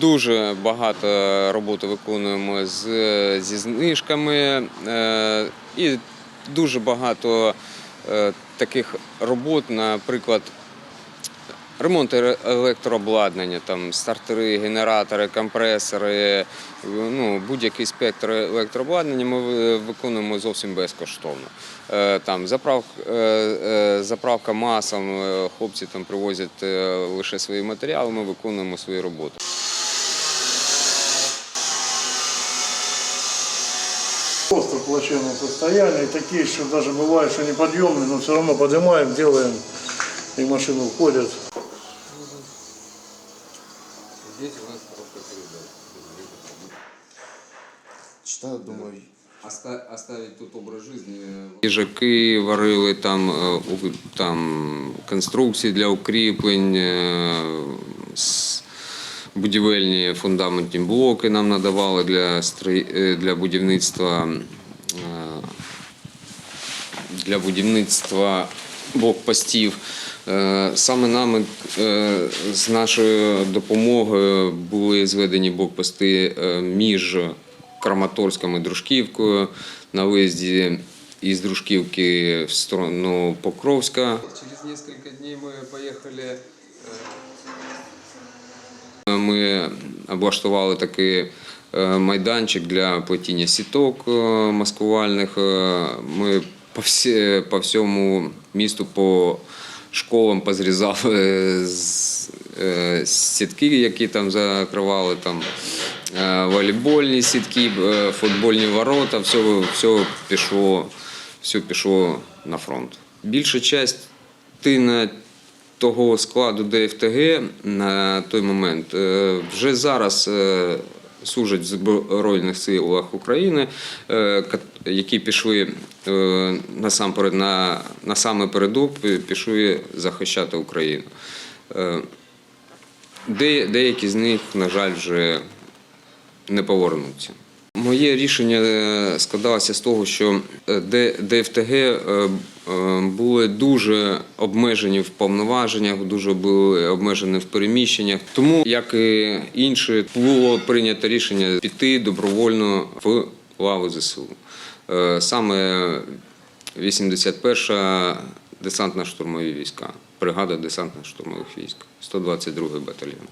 Дуже багато роботи виконуємо з, зі знижками е, і дуже багато е, таких робот, наприклад, ремонт електрообладнання, там стартери, генератори, компресори, ну, будь-який спектр електрообладнання ми виконуємо зовсім безкоштовно. Е, Там заправ, е, заправка маслом, хлопці там привозять лише свої матеріали, ми виконуємо свою роботу. Просто в плачевном состоянии. Такие, что даже бывает, что неподъемные, но все равно поднимаем, делаем, и машины уходят. Здесь у нас просто Читаю, думаю, Оставить тут образ жизни. Їжаки варили там, е, у- там конструкції для укріплень, е, с- будівельні фундаментні блоки нам надавали для, е, для будівництва. е, для будівництва блокпостів. Е, Саме нами з нашою допомогою були зведені блокпости між Краматорськом і Дружківкою на виїзді із Дружківки в сторону Покровська. Через кілька днів ми поїхали. Ми облаштували такий е, майданчик для плетіння сіток е, маскувальних. Е, Ми по, всі, по всьому місту по школам позрізали сітки, які там закривали. Там, волейбольні сітки, футбольні ворота, все, все, пішло, все пішло на фронт. Більша частина того складу ДФТГ на той момент е, вже зараз е, служать в Збройних силах України, е, які пішли насамперед на, на саме передок, пішли захищати Україну. Де, деякі з них, на жаль, вже не повернуться. Моє рішення е, складалося з того, що е, ДФТГ е, були дуже обмежені в повноваженнях, дуже були обмежені в переміщеннях. Тому, як і інші, було прийнято рішення піти добровольно в лаву ЗСУ. Саме 81-ша десантно-штурмові війська, бригада десантно-штурмових військ, 122-й батальйон.